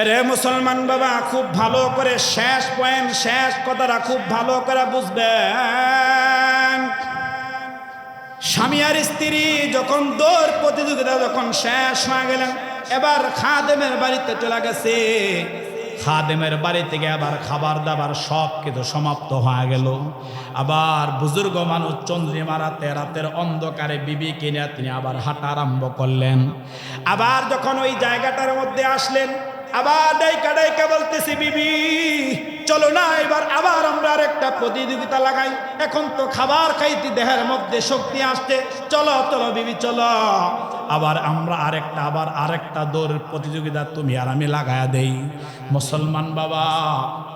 এরে মুসলমান বাবা, খুব ভালো করে শেষ পয়েন্ট শেষ কথাটা খুব ভালো করে বুঝবেন। স্বামী আর স্ত্রী যখন দৌড় প্রতিযোগিতা যখন শেষ হয়ে গেলেন, এবার খাদেমের বাড়িতে চলে গেছে। খাদেমের বাড়ি থেকে আবার খাবার দাবার সব কিছু সমাপ্ত হয়ে গেল। আবার বুজুর্গ মানুষ চন্দ্রিমা রাতে, রাতের অন্ধকারে বিবি কিনে তিনি আবার হাঁটা আরম্ভ করলেন। আবার যখন ওই জায়গাটার মধ্যে আসলেন আবার ডাইকা ডাইকা বলতেছি, বিবি, চলো না, এবার আবার আমরা আর একটা প্রতিযোগিতা লাগাই। এখন তো খাবার খাইতে দেহের মধ্যে শক্তি আসছে। চলো চলো, বিবি, চলো। আবার আমরা আরেকটা, আবার আরেকটা দৌড়ের প্রতিযোগিতা তুমি আর আমি লাগায়া দেই। মুসলমান বাবা,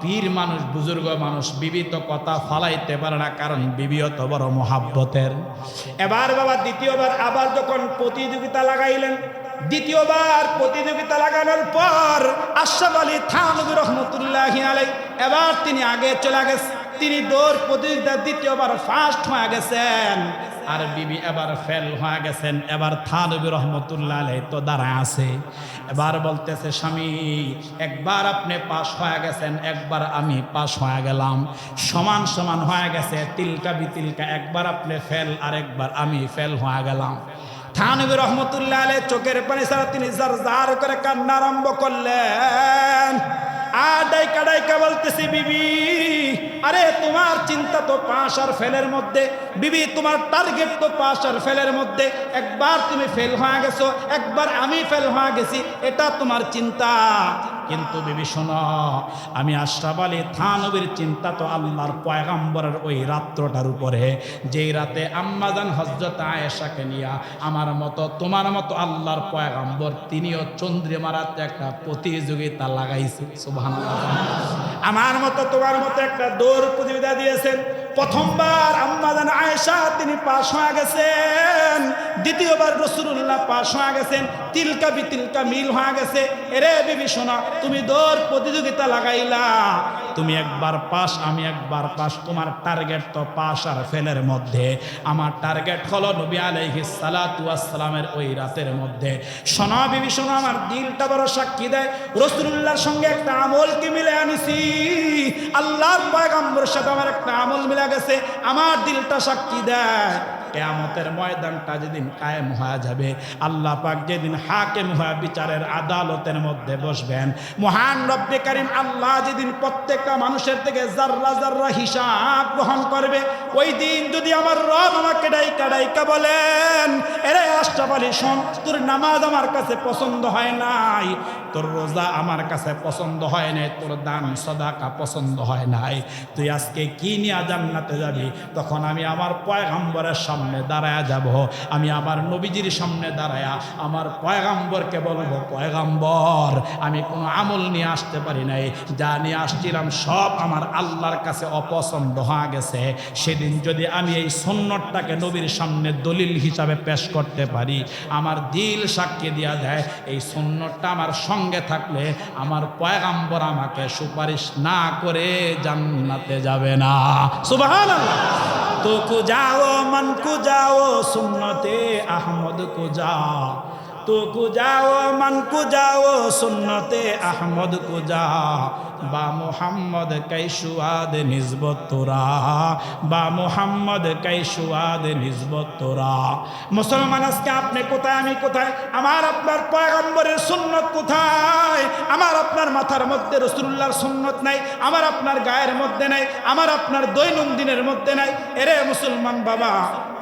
পীর মানুষ, বুজুর্গ মানুষ, বিবি তো কথা ফালাইতে পারে না, কারণ বিবি অত বড় মহাব্বতের। এবার বাবা, দ্বিতীয়বার আবার যখন প্রতিযোগিতা লাগাইলেন দ্বিতীয়বার প্রতিযোগিতা লাগানোর পর আশরাফ আলী থানবী রহমতুল্লাহ আলাই এবার তিনি আগে চলে গেছেন তিনি দৌড় প্রতিযোগিতা দ্বিতীয়বার ফার্স্ট হয়ে গেছেন। আর বিবি এবার ফেল হয়ে গেছেন। এবার থানবী রহমতুল্লাহ আলাই তো দাঁড়ায় আছে। এবার বলতেছে, স্বামী, একবার আপনি পাশ হয়ে গেছেন, একবার আমি পাশ হয়ে গেলাম। সমান সমান হয়ে গেছে, তিলকা বিতিলকা, একবার আপনি ফেল আর একবার আমি ফেল হয়ে গেলাম। থানবী রহমতুল্লাহ আলে চোখের পানি ছাড়া তিনি জার জার করে কান্না আরম্ভ করলেন। আর বলতেছি, বিবি, আরে তোমার চিন্তা তো ফেলের মধ্যে। বিবি, তোমার তো ফেলের মধ্যে। একবার তুমি ফেল গেছো, একবার আমি ফেল হয়ে গেছি, এটা তোমার চিন্তা। কিন্তু বিবি আমি আশরাফ আলী থানবীর চিন্তা তো আল্লাহর পয়গাম্বরের ওই রাত্রটার উপরে। যেই রাতে আম্মাজান হজরত আয়েশাকে নিয়া আমার মতো, তোমার মতো আল্লাহর পয়গাম্বর, তিনিও চন্দ্রিমারাতে একটা প্রতিযোগিতা লাগাইছে। সুবহানাল্লাহ। আমার মতো, তোমার মতো একটা দৌড় প্রতিযোগিতা দিয়েছেন। প্রথমবার আম্মাজান আয়েশা তিনি পাশ হয়ে গেছেন। দ্বিতীয়বার রসুল্লাহ পাশ হয়ে গেছেন, তিলকা বিতিলকা মিল হয়ে গেছে। এরে বিবি, শোনা, তুমি দৌড় প্রতিযোগিতা লাগাইলা। তুমি একবার পাস, আমি একবার পাস, তোমার টার্গেট তো পাস আর ফেলের মধ্যে। আমার টার্গেট হলো নবী আলাইহি সালাতু আসসালামের ওই রাতের মধ্যে। শোনা বিবি, শোনা, আমার দিলটা বড় সাক্ষী দেয়। রসুল্লাহর সঙ্গে একটা আমলকে মিলে আনিছি? আল্লাহর পয়গাম্বরের সাথে আমার একটা আমল মিলে গেছে, আমার দিলটা সাক্ষী দেয়। কেয়ামতের ময়দানটা যেদিন কায়েম হয়ে যাবে, আল্লাহ পাক যেদিন হাকেম হয়ে বিচারের আদালতের মধ্যে বসবেন। মহান রব্বে কারিম আল্লাহ যেদিন প্রত্যেকটা মানুষের থেকে জাররা জাররা হিসাব গ্রহণ করবে, ওই দিন যদি আমার রব আমাকে ডাইকা ডাইকা বলেন, এরে আশরাফ আলী তোর নামাজ আমার কাছে পছন্দ হয় নাই, তোর রোজা আমার কাছে পছন্দ হয় নাই, তোর দান সদাকা পছন্দ হয় নাই, তুই আজকে কি নিয়ে জান্নাতে যাবি? তখন আমি আমার পয়গাম্বরের সামনে দাঁড়ায়া যাব। আমি আমার নবীজির সামনে দাঁড়ায়া আমার পয়গাম্বরকে বলব, পয়গাম্বর, আমি কোনো আমল নিয়ে আসতে পারি নাই। যা নিয়ে আসছিলাম সব আমার আল্লাহর কাছে অপছন্দ হয়ে গেছে। সেদিন যদি আমি এই সন্ন্যতটাকে নবীর সামনে দলিল হিসাবে পেশ করতে পারি, আমার দিল সাক্ষী দেওয়া দেয়, এই সন্ন্যতটা আমার সঙ্গে থাকলে আমার পয়গাম্বর আমাকে সুপারিশ না করে জান্নাতে যাবে না। সুবহানাল্লাহ। তো কু যাও মন কু যাও, সুন্নতে আহমদ কু যাও। তো কু যাও মন কু যাও, সুন্নতে আহমদ কু যা বা মোহাম্মদ কৈশুয়াদ নিসবত তোরা, বা মোহাম্মদ কৈশুয়াদ নিসবত তোরা। মুসলমান আজকে আপনি কোথায়, আমি কোথায়? আমার আপনার পয়গম্বরের সুন্নত কোথায়? আমার আপনার মাথার মধ্যে রসুল্লাহর সুন্নত নাই, আমার আপনার গায়ের মধ্যে নাই, আমার আপনার দৈনন্দিনের মধ্যে নাই। এরে মুসলমান বাবা,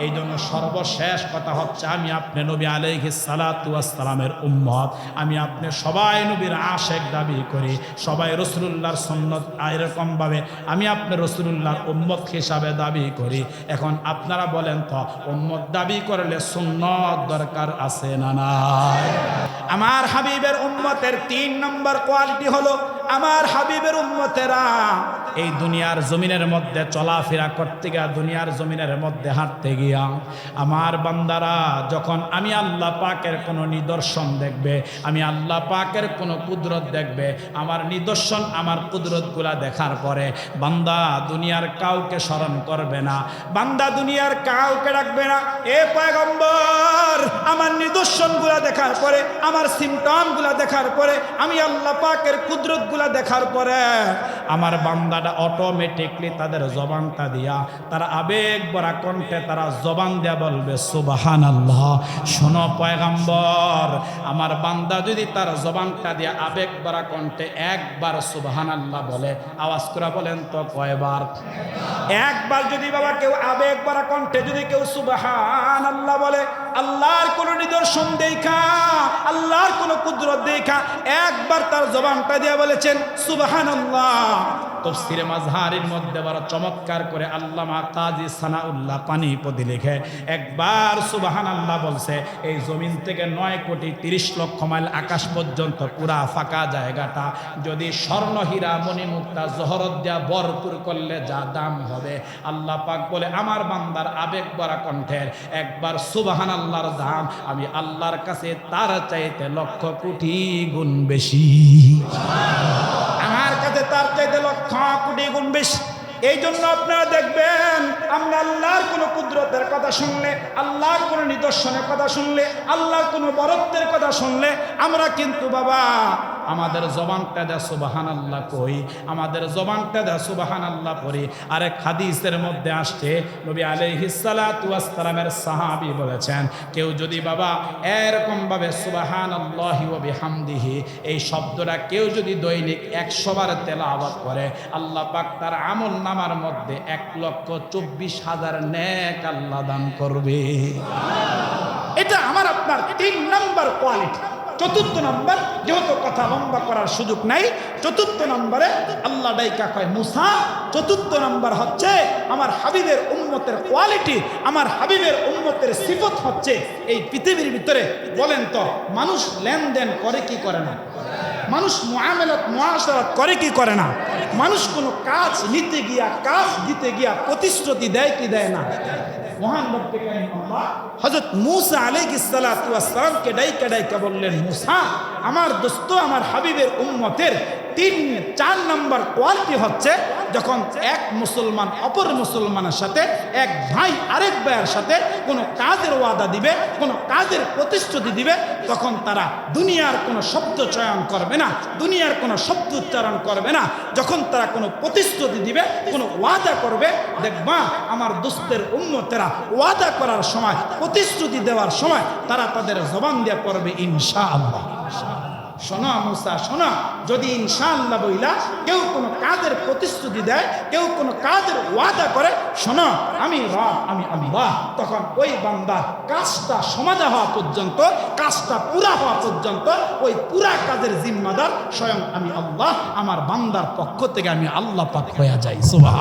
এই জন্য সর্বশেষ কথা হচ্ছে, আমি আপনি নবী আলাইহি সালাতু সালামের উম্মত। আমি আপনি সবাই নবীর আশেক দাবি করি, সবাই রসুল্লাহর সন্ন্যত এরকমভাবে আমি আপনার রসুল্লাহর উম্মত হিসাবে দাবি করি। এখন আপনারা বলেন তো, উম্মত দাবি করলে সুন্নত দরকার আছে না না আমার হাবিবের উম্মতের তিন নম্বর কোয়ালিটি হলো আমার হাবিবের উম্মতেরা এই দুনিয়ার জমিনের মধ্যে চলাফেরা করতে গিয়া দুনিয়ার জমিনের মধ্যে হাঁটতে গিয়া, আমার বান্দারা, যখন আমি আল্লাহ পাকের কোনো নিদর্শন দেখবে, আমি আল্লাহ পাকের কোনো কুদরত দেখবে, আমার নিদর্শন, আমার কুদরতগুলা দেখার পরে বান্দা দুনিয়ার কাউকে স্মরণ করবে না, বান্দা দুনিয়ার কাউকে রাখবে না, এ পয়গম্বর, আমার নিদর্শনগুলা দেখার পরে, আমার সিমটমগুলা দেখার পরে, আমি আল্লাহ পাকের কুদরতগুলা দেখার পরে আমার বান্দাটা অটোমেটিকলি তাদের জবানটা দিয়া, তারা আবেগ বরা কণ্ঠে তারা জবান দেয়া বলবে সুবাহান আল্লাহ শোনো পয়গাম্বর, আমার বান্দা যদি তার জবানটা দিয়া আবেগ বরা কণ্ঠে একবার সুবাহান আল্লাহ বলে, আওয়াজ করে বলেন তো কয়বার? একবার যদি বাবা কেউ আবেগ বরা কণ্ঠে যদি কেউ সুবাহান আল্লাহ বলে, আল্লাহর কোন নিদর্শন দেখা, আল্লাহর কোন কুদরত দেখা, একবার তার জবানটা দিয়ে বলেছেন সুবাহান আল্লাহ তফসিরে মাজহারের মধ্যে বড় চমৎকার করে আল্লামা কাজী সানাউল্লাহ পানিপতি লিখে, একবার সুবাহান আল্লাহ বলছে, এই জমিন থেকে নয় কোটি তিরিশ লক্ষ মাইল আকাশ পর্যন্ত পুরা ফাঁকা জায়গাটা। যদি স্বর্ণ হীরা, মণিমুক্তা জহরত দেয়া ভরপুর করলে যা দাম হবে। আল্লাহ পাক বলে, আমার বান্দার আবেগ ভরা কণ্ঠের একবার সুবাহান আল্লাহর দাম, আমি আল্লাহর কাছে তার চাইতে লক্ষ কোটি গুণ বেশি। তার চাইতে লক্ষ কোটি গুণ বেশি। এই জন্য আপনারা দেখবেন, আমরা আল্লাহর কোনো কুদরতের কথা শুনলে, আল্লাহর কোনো নিদর্শনের কথা শুনলে, আল্লাহর কোনো বরত্বের কথা শুনলে, আমরা কিন্তু বাবা, আমাদের জবানটা দা সুবাহান আল্লাহ কই, আমাদের জবানটা দা সুবাহান আল্লাহ পড়ি। আরেক হাদিসের মধ্যে আসছে, নবী আলাইহিসালামের সাহাবি বলেছেন, কেউ যদি বাবা এরকমভাবে সুবাহান আল্লাহি বিহামদিহি, এই শব্দটা কেউ যদি দৈনিক একশো তেলা আবাদ করে, আল্লাহ পাক তার আমল নামার মধ্যে এক লক্ষ চব্বিশ হাজার নেক আল্লাহ দান করবে। এটা আমার আপনার তিন নম্বর কোয়ালিটি চতুর্থ নম্বর, যেহেতু কথা লম্বা করার সুযোগ নাই, চতুর্থ নম্বরে আল্লাহ ডাইকা কয়, মুসা, চতুর্থ নম্বর হচ্ছে আমার হাবিবের উন্মতের কোয়ালিটি আমার হাবিবের উন্মতের সিফত হচ্ছে। এই পৃথিবীর ভিতরে বলেন তো, মানুষ লেনদেন করে কি করে না? মানুষ মহামেলাত মহাসারাত করে কি করে না? মানুষ কোনো কাজ নিতে গিয়া, কাজ দিতে গিয়া প্রতিশ্রুতি দেয় কি দেয় না? মহান হজরত মুসা সালাতু ওয়াস ডাইকা ডাইকা বললেন, মুসা, আমার দোস্ত, আমার হাবিবের উম্মতের তিন, চার নম্বর কোয়ালিটি হচ্ছে যখন এক মুসলমান অপর মুসলমানের সাথে, এক ভাই আরেক ভাইয়ের সাথে কোনো কাজের ওয়াদা দিবে, কোনো কাজের প্রতিশ্রুতি দিবে, তখন তারা দুনিয়ার কোনো শব্দ চয়ন করবে না, দুনিয়ার কোনো শব্দ উচ্চারণ করবে না। যখন তারা কোনো প্রতিশ্রুতি দিবে, কোনো ওয়াদা করবে, দেখবা আমার দুস্থের উন্মতেরা ওয়াদা করার সময়, প্রতিশ্রুতি দেওয়ার সময় তারা তাদের জবান দিয়ে করবে ইনশা আল্লাহ শোনো মুসা, শোনো। যদি ইনশাআল্লাহ বইলা কেউ কোনো কাজের প্রতিশ্রুতি দেয়, কেউ কোনো কাজের ওয়াদা করে, শোনো, আমি রব, আমি আমি আল্লাহ। তখন ওই বান্দার কাজটা সমাধা হওয়া পর্যন্ত, কাজটা পুরা হওয়া পর্যন্ত, ওই পুরা কাজের জিম্মাদার স্বয়ং আমি আল্লাহ, আমার বান্দার পক্ষ থেকে আমি আল্লাহ পাক হয়ে যাই। সুবাহ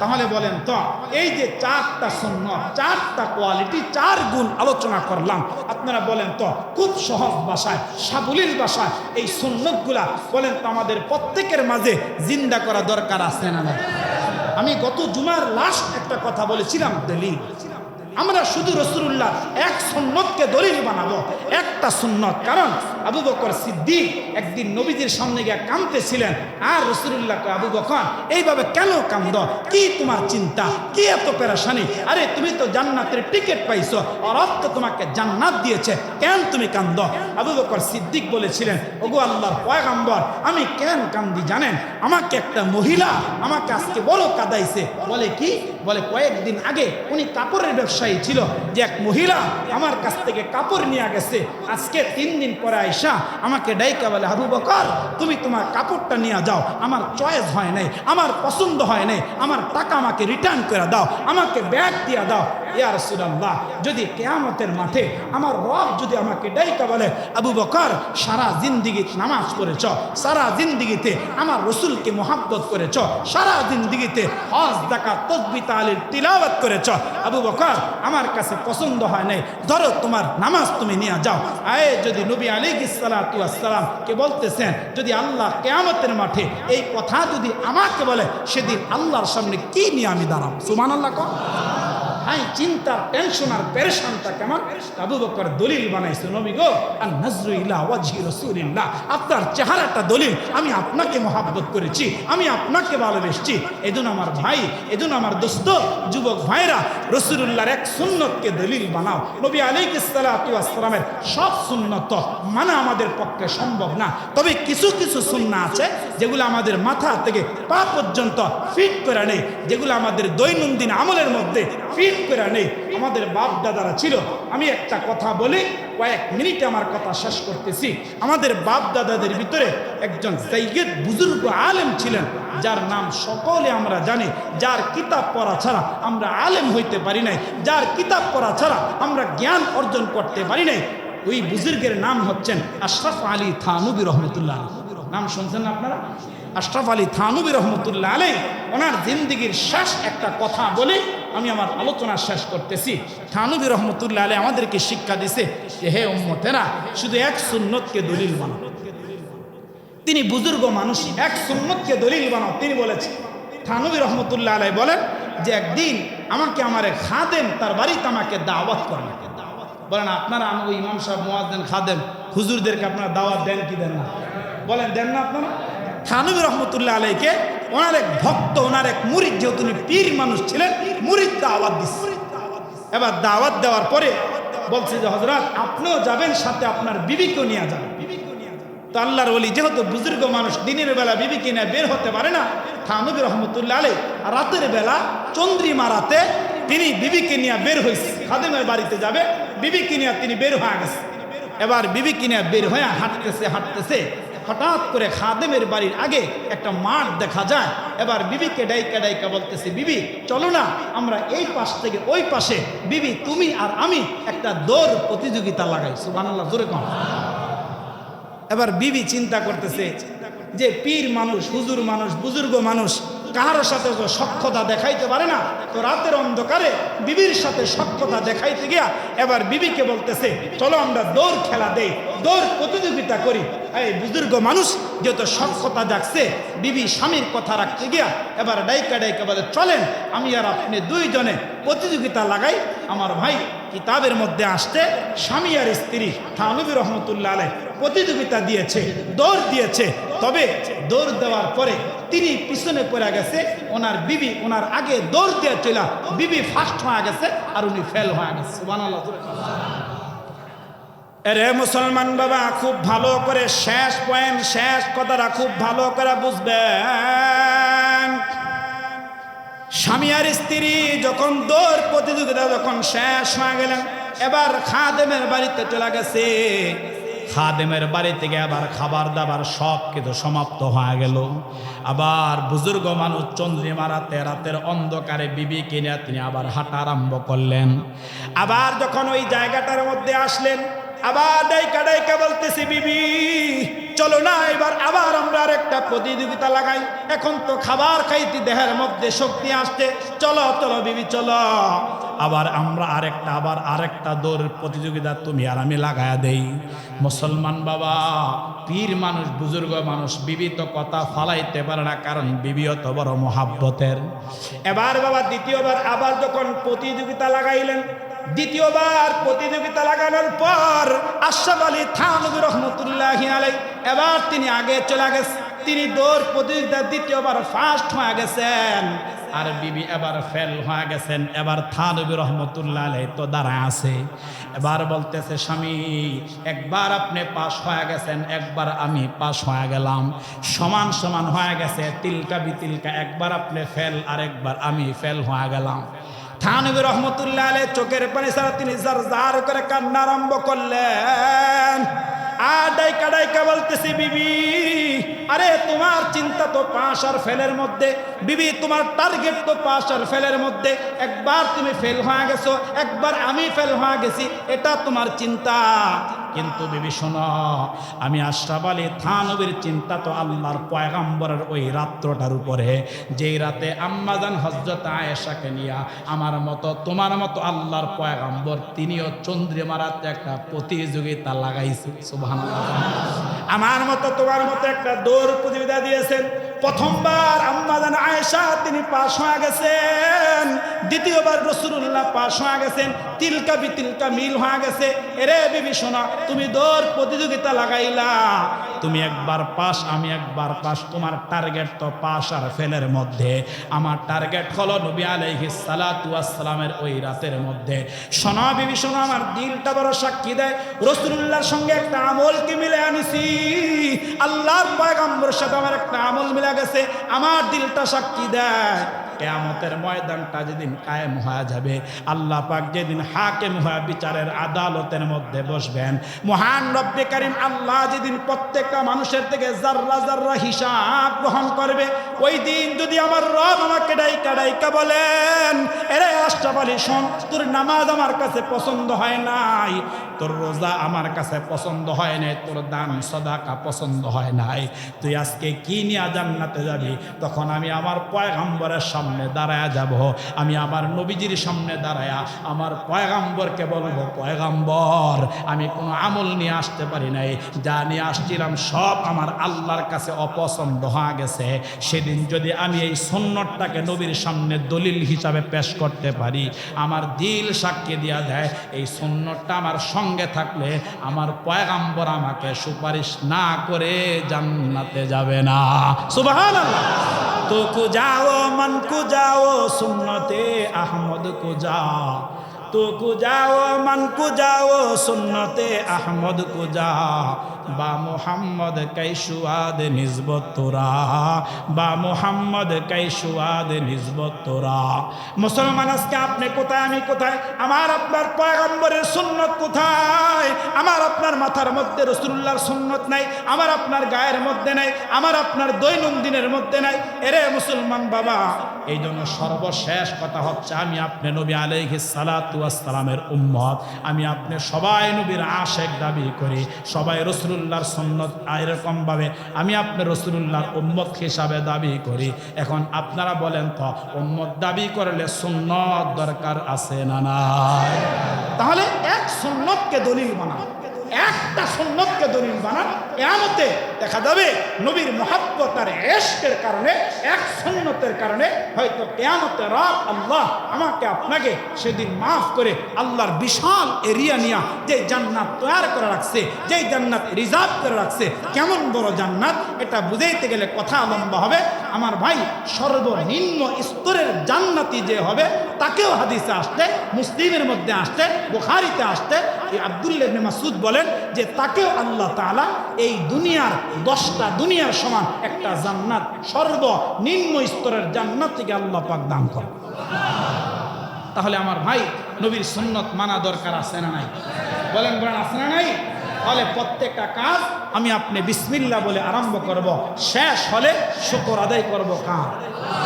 তাহলে বলেন, তো, এই যে চারটা শূন্য চারটা কোয়ালিটি চার গুণ আলোচনা করলাম। আপনারা বলেন, তো, খুব সহজ ভাষায় সাবলীর ভাষায় এই শূন্যগুলা বলেন তো আমাদের প্রত্যেকের মাঝে জিন্দা করা দরকার আছে না আমি গত জুমার লাস্ট একটা কথা বলেছিলাম, দলিল। আমরা শুধু রসুল্লাহ এক সুন্নতকে দলিল বানাবো, একটা সুন্নত। কারণ আবু বকর সিদ্দিক একদিন নবীজির সামনে গিয়ে কাঁদতেছিলেন, আর রসুল্লাহ আবু বকর, এইভাবে কেন কান্দ? কি তোমার চিন্তা? কি এত পেরেশানি? আরে, তুমি তো জান্নাতের টিকিট পাইছো অরব তো তোমাকে জান্নাত দিয়েছে, কেন তুমি কান্দ? আবু বকর সিদ্দিক বলেছিলেন, ওগো আল্লাহর পয়গাম্বর, আমি কেন কান্দি জানেন? আমাকে একটা মহিলা আমাকে আজকে বড় কাদাইছে। বলে কি? বলে, কয়েকদিন আগে উনি কাপড়ের ব্যবসায়ী ছিল, যে এক মহিলা আমার কাছ থেকে কাপড় নিয়ে গেছে। আজকে তিন দিন পরে আইসা আমাকে ডাইকা বলে হাবু বকর, তুমি তোমার কাপড়টা নিয়ে যাও। আমার চয়েস হয় নাই, আমার পছন্দ হয় নাই, আমার টাকা আমাকে রিটার্ন করে দাও, আমাকে ব্যাগ দিয়ে দাও। ইয়া রাসূলুল্লাহ, যদি কেয়ামতের মাঠে আমার রব যদি আমাকে ডাইকা বলে, আবু বকর, সারা জিন্দিগি নামাজ পড়েছ, সারা জিন্দিগিতে আমার রসুলকে মোহাব্বত করেছ, সারা জিন্দিগিতে হজ দেখা তসবি তালির তিলাওয়াত করেছ, আবু বকর, আমার কাছে পছন্দ হয় নাই, ধরো তোমার নামাজ তুমি নিয়ে যাও। আয়ে, যদি নবী আলী সালাম কে বলতেছেন, যদি আল্লাহ কেয়ামতের মাঠে এই কথা যদি আমাকে বলে, সেদিন আল্লাহর সামনে কি নিয়ে আমি দাঁড়াম সুমান আল্লাহ হাই চিন্তা টেনশন আর পেরেশানটা কেমন আবু বকর দলিল বানাইছে, নবী গো আর নজরু ইলা ওয়াজহি রাসূলিল্লাহ। আপনার চেহারাটা দলিল, আমি আপনাকে মহাব্বত করেছি, আমি আপনাকে ভালোবেসেছি। এজন্য আমার ভাই, এজন্য আমার দোস্ত, যুবক ভাইরা রসুলুল্লাহর এক সুন্নতকে দলিল বানাও। নবী সালাতু ওয়াসসালামের সব সুন্নত মানা আমাদের পক্ষে সম্ভব না। তবে কিছু কিছু সুন্না আছে যেগুলো আমাদের মাথা থেকে পা পর্যন্ত ফিট করে নেই যেগুলো আমাদের দৈনন্দিন আমলের মধ্যে ফিট করে নেই। আমাদের বাপ দাদারা ছিল। আমি একটা কথা বলি, কয়েক মিনিটে আমার কথা শেষ করতেছি। আমাদের বাপ দাদাদের ভিতরে একজন সৈয়দ বুজুর্গ আলেম ছিলেন, যার নাম সকলে আমরা জানি। যার কিতাব পড়া ছাড়া আমরা আলেম হইতে পারি নাই। যার কিতাব পড়া ছাড়া আমরা জ্ঞান অর্জন করতে পারি নাই। ওই বুজুর্গের নাম হচ্ছেন আশরাফ আলী থানুবি রহমতুল্লাহ নাম শুনছেন না আপনারা? আশরাফ আলী থানুবি রহমতুল্লাহ আলী ওনার জিন্দিগির শেষ একটা কথা বলে আমি আমার আলোচনা শেষ করতেছি। থানুবি রহমতুল্লাহ আলী আমাদেরকে শিক্ষা দিছে যে, হে উম্মতেরা, শুধু এক সুন্নতকে দলিল বানাও। তিনি বুজুর্গ মানুষ, এক সুন্নতকে দলিল বানাও। তিনি বলেছেন থানুবি রহমতুল্লাহ আলাই বলেন যে, একদিন আমাকে আমার এক খাদেম, তার বাড়িতে আমাকে দাওয়াত করেন বলেন, আপনারা আমাকে ইমাম সাহেব, মোয়াজ্জেন খাদেম, হুজুরদেরকে আপনারা দাওয়াত দেন কি দেন না? বলেন, দেন না আপনারা? থানুবি রহমতুল্লাহ আলাইকে ওনার এক ভক্ত, ওনার এক মুরিদ, যেহেতু উনি পীর মানুষ ছিলেন, মুরিদ দাওয়াত দিচ্ছে এবার দাওয়াত দেওয়ার পরে বলছে যে হজরত আপনিও যাবেন, সাথে আপনার বিবিকেও নিয়ে যাবেন তো আল্লাহর ওলি, যেহেতু বুজুর্গ মানুষ, দিনের বেলা বিবিকে নিয়ে বের হতে পারে না থানবী রহমতুল্লাহ আলী রাতের বেলা চন্দ্রিমা রাতে তিনি বিবিকে নিয়ে বের হয়েছে খাদেমের বাড়িতে যাবে, বিবিকে নিয়ে তিনি বের হয়ে গেছে। এবার বিবিকে নিয়ে বের হয়ে হাঁটতেছে হাঁটতেছে। হঠাৎ করে খাদেমের বাড়ির আগে একটা মাঠ দেখা যায়। এবার বিবিকে ডাইকা ডাইকা বলতেছে, বিবি, চলো না, আমরা এই পাশ থেকে ওই পাশে, বিবি, তুমি আর আমি একটা দৌড় প্রতিযোগিতা লাগাই। সুবানাল্লাহ জোরে কম এবার বিবি চিন্তা করতেছে যে পীর মানুষ, হুজুর মানুষ, বুজুর্গ মানুষ কারও সাথে তো সক্ষতা দেখাইতে পারে না, তো রাতের অন্ধকারে বিবির সাথে সক্ষতা দেখাইতে গিয়া এবার বিবিকে বলতেছে, চলো আমরা দৌড় খেলা দেই, দৌড় প্রতিযোগিতা করি। এই বুজুর্গ মানুষ যেহেতু সক্ষতা জাগছে, বিবি স্বামীর কথা রাখতে গিয়া এবার ডাইকা ডাইকা বলে, চলেন, আমি আর আপনি দুইজনে প্রতিযোগিতা লাগাই। আমার ভাই কিতাবের মধ্যে আসতে স্বামী আর স্ত্রী, থানবী রহমতুল্লাহ আলাই প্রতিযোগিতা দিয়েছে, দৌড় দিয়েছে তবে দৌড় দেওয়ার পরে তিনি পিছনে পড়ে গেছে, ওনার বিবি ওনার আগে দৌড় দিয়ে চলা বিবি ফার্স্ট হয়ে গেছে আর উনি ফেল হয়ে গেছে। রে মুসলমান বাবা, খুব ভালো করে শেষ পয়েন্ট শেষ কথাটা খুব ভালো করে বুঝবেন। স্বামী আর স্ত্রী যখন দৌড় প্রতিযোগিতা যখন শেষ হয়ে গেলেন, এবার খাদেমের বাড়িতে চলে গেছে। খাদেমের বাড়ি থেকে আবার খাবার দাবার সব কিন্তু সমাপ্ত হয়ে গেল। আবার বুজুর্গ মানুষ চন্দ্রিমা রাতে রাতের অন্ধকারে বিবি কিনে তিনি আবার হাঁটা আরম্ভ করলেন। আবার যখন ওই জায়গাটার মধ্যে আসলেন আবার ডাইকা ডাইকা বলতেছি, বিবি, চলো না, এবার আবার আমরা আর একটা প্রতিযোগিতা লাগাই। এখন তো খাবার খাইতে দেহের মধ্যে শক্তি আসছে। চলো চলো, বিবি, চলো। আবার আমরা আরেকটা, আবার আরেকটা দৌড়ের প্রতিযোগিতা তুমি আর আমি লাগায়া দেই। মুসলমান বাবা, পীর মানুষ, বুজুর্গ মানুষ, বিবি তো কথা ফালাইতে পারে না, কারণ বিবি অত বড় মহাব্বতের। এবার বাবা, দ্বিতীয়বার আবার যখন প্রতিযোগিতা লাগাইলেন দ্বিতীয়বার প্রতিযোগিতা লাগানোর পর আশরাফ আলী থানবী রহমতুল্লাহ আলাই, এবার তিনি আগে চলে গেছেন তিনি দৌড় প্রতিযোগিতা দ্বিতীয়বার ফার্স্ট হয়ে গেছেন। আর বিবি এবার ফেল হয়ে গেছেন। এবার থানবী রহমতুল্লাহ আলাই তো দাঁড়ায় আছে। এবার বলতেছে, স্বামী, একবার আপনি পাশ হয়ে গেছেন, একবার আমি পাশ হয়ে গেলাম। সমান সমান হয়ে গেছে, তিলকা বিতিলকা। একবার আপনি ফেল আর একবার আমি ফেল হয়ে গেলাম। থানবী রহমতুল্লাহ আলে চোখের পানি ছাড়া তিনি জার জার করে কান্না আরম্ভ করলেন। আর বলতেছি, বিবি, আরে তোমার চিন্তা তো ফেলের মধ্যে। বিবি, তোমার তো ফেলের মধ্যে। একবার তুমি ফেল গেছো, একবার আমি ফেল হয়ে গেছি, এটা তোমার চিন্তা। কিন্তু বিবি শোনো আমি আশরাফ আলী থানবীর চিন্তা তো আল্লাহর পয়গাম্বরের ওই রাত্রটার উপরে। যেই রাতে আম্মাজান হজরত আয়েশাকে নিয়া আমার মতো, তোমার মতো আল্লাহর পয়গাম্বর, তিনিও চন্দ্রিমারাতে একটা প্রতিযোগিতা লাগাইছে। সুবহানাল্লাহ। আমার মতো, তোমার মতো একটা দৌড় প্রতিযোগিতা দিয়েছেন। প্রথমবার আম্মাদান আয়েশা তিনি পাশ হয়ে গেছেন। দ্বিতীয়বার রসুল্লাহ পাশ হয়ে গেছেন। তিলকা বি তিলকা মিল হয়ে গেছে। এরে বিবি শোনা তুমি দৌড় প্রতিযোগিতা লাগাইলা। তুমি একবার পাস, আমি একবার পাস। তোমার টার্গেট তো পাস আর ফেলের মধ্যে। আমার টার্গেট হলো নবী আলাইহিস সালাতু ওয়াসসালামের ওই রাতের মধ্যে। শোনা বিবি, শোনা, আমার দিলটা বড় সাক্ষী দেয়। রসুল্লাহর সঙ্গে একটা আমলকে মিলে আনিছি? আল্লাহর পয়গাম্বরের সাথে আমার একটা আমল মিলে গেছে। আমার দিলটা সাক্ষী দেয়। কেয়ামতের ময়দানটা যেদিন কায়েম হয়ে যাবে, আল্লাহ পাক যেদিন হাকেম হয়ে বিচারের আদালতের মধ্যে বসবেন। মহান রব্বে কারিম আল্লাহ যেদিন প্রত্যেকটা মানুষের থেকে জাররা জাররা হিসাব গ্রহণ করবে, ওই দিন যদি আমার রব আমাকে ডাইকা ডাইকা বলেন, এরে আশরাফ শোন, তোর নামাজ আমার কাছে পছন্দ হয় নাই, তোর রোজা আমার কাছে পছন্দ হয় নাই, তোর দান সদাকা পছন্দ হয় নাই, তুই আজকে কি নিয়ে জান্নাতে যাবি? তখন আমি আমার পয়গাম্বরের সামনে দাঁড়ায়া যাব। আমি আমার নবীজির সামনে দাঁড়ায়া আমার পয়গাম্বরকে বলব, পয়গাম্বর, আমি কোনো আমল নিয়ে আসতে পারি নাই। যা নিয়ে আসছিলাম সব আমার আল্লাহর কাছে অপছন্দ হয়ে গেছে। সেদিন যদি আমি এই সন্ন্যতটাকে নবীর সামনে দলিল হিসাবে পেশ করতে পারি, আমার দিল সাক্ষী দিয়া দেয়, এই সন্ন্যতটা আমার সঙ্গে থাকলে আমার পয়গাম্বর আমাকে সুপারিশ না করে জান্নাতে যাবে না। সুবহানাল্লাহ। তো কু যাও মন কু যাও, সুন্নতে আহমদ কু যাও। তো কু যাও মন কু যাও, সুন্নতে আহমদ কু যা বা মোহাম্মদ কৈশুয়াদ নিসবত তোরা। বা মোহাম্মদ কৈশুয়াদ নিসবত তোরা। মুসলমান আজকে আপনি কোথায়, আমি কোথায়? আমার আপনার পয়গম্বরের সুন্নত কোথায়? আমার আপনার মাথার মধ্যে রসুল্লাহর সুন্নত নাই, আমার আপনার গায়ের মধ্যে নাই, আমার আপনার দৈনন্দিনের মধ্যে নাই। এরে মুসলমান বাবা, এই জন্য সর্বশেষ কথা হচ্ছে, আমি আপনি নবী আলাইহি সালাতামের উম্মত। আমি আপনি সবাই নবীর আশেক দাবি করি, সবাই রসুল্লাহর সন্ন্যত এরকমভাবে আমি আপনি রসুল্লাহর উম্মত হিসাবে দাবি করি। এখন আপনারা বলেন তো, উম্মত দাবি করলে সুন্নত দরকার আছে না নাই? তাহলে এক সুন্নতকে দলিল বানান একটা সুন্নতকে দলিল বানান এমতে দেখা যাবে নবীর মহাব্বত আর এশকের কারণে, এক সুন্নতের কারণে হয়তো কেয়ামতে রাত আল্লাহ আমাকে, আপনাকে সেদিন মাফ করে আল্লাহর বিশাল এরিয়া নিয়ে যে জান্নাত তৈরি করে রাখছে, যেই জান্নাত রিজার্ভ করে রাখছে, কেমন বড় জান্নাত, এটা বুঝাইতে গেলে কথা লম্বা হবে। আমার ভাই সর্বনিম্ন স্তরের জান্নাতি যে হবে, তাকেও হাদিসে আসতে মুসলিমের মধ্যে আসতে বুখারিতে আসতে এই আবদুল্লাহ ইবনে মাসুদ বলেন যে তাকেও আল্লাহ তাআলা এই দুনিয়ার দশটা দুনিয়ার সমান একটা জান্নাত, সর্বনিম্ন স্তরের জান্নাত থেকে আল্লাহ পাক দান করে তাহলে আমার ভাই নবীর সুন্নত মানা দরকার আছে না নাই? বলেন বলেন আছে না নাই? তাহলে প্রত্যেকটা কাজ আমি আপনি বিসমিল্লা বলে আরম্ভ করব, শেষ হলে শুকর আদায় করব কার?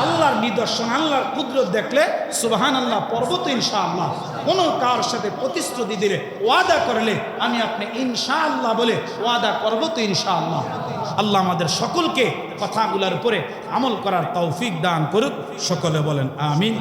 আল্লাহর নিদর্শন, আল্লাহর কুদরত দেখলে সুবাহান আল্লাহ পর্বত ইনশাআল্লাহ। কোনো কার সাথে প্রতিশ্রুতি দিলে, ওয়াদা করলে, আমি আপনি ইনশাআল্লাহ বলে ওয়াদা করব তো ইনশাআল্লাহ। আল্লাহ আমাদের সকলকে কথাগুলোর উপরে আমল করার তৌফিক দান করুক। সকলে বলেন, আমিন।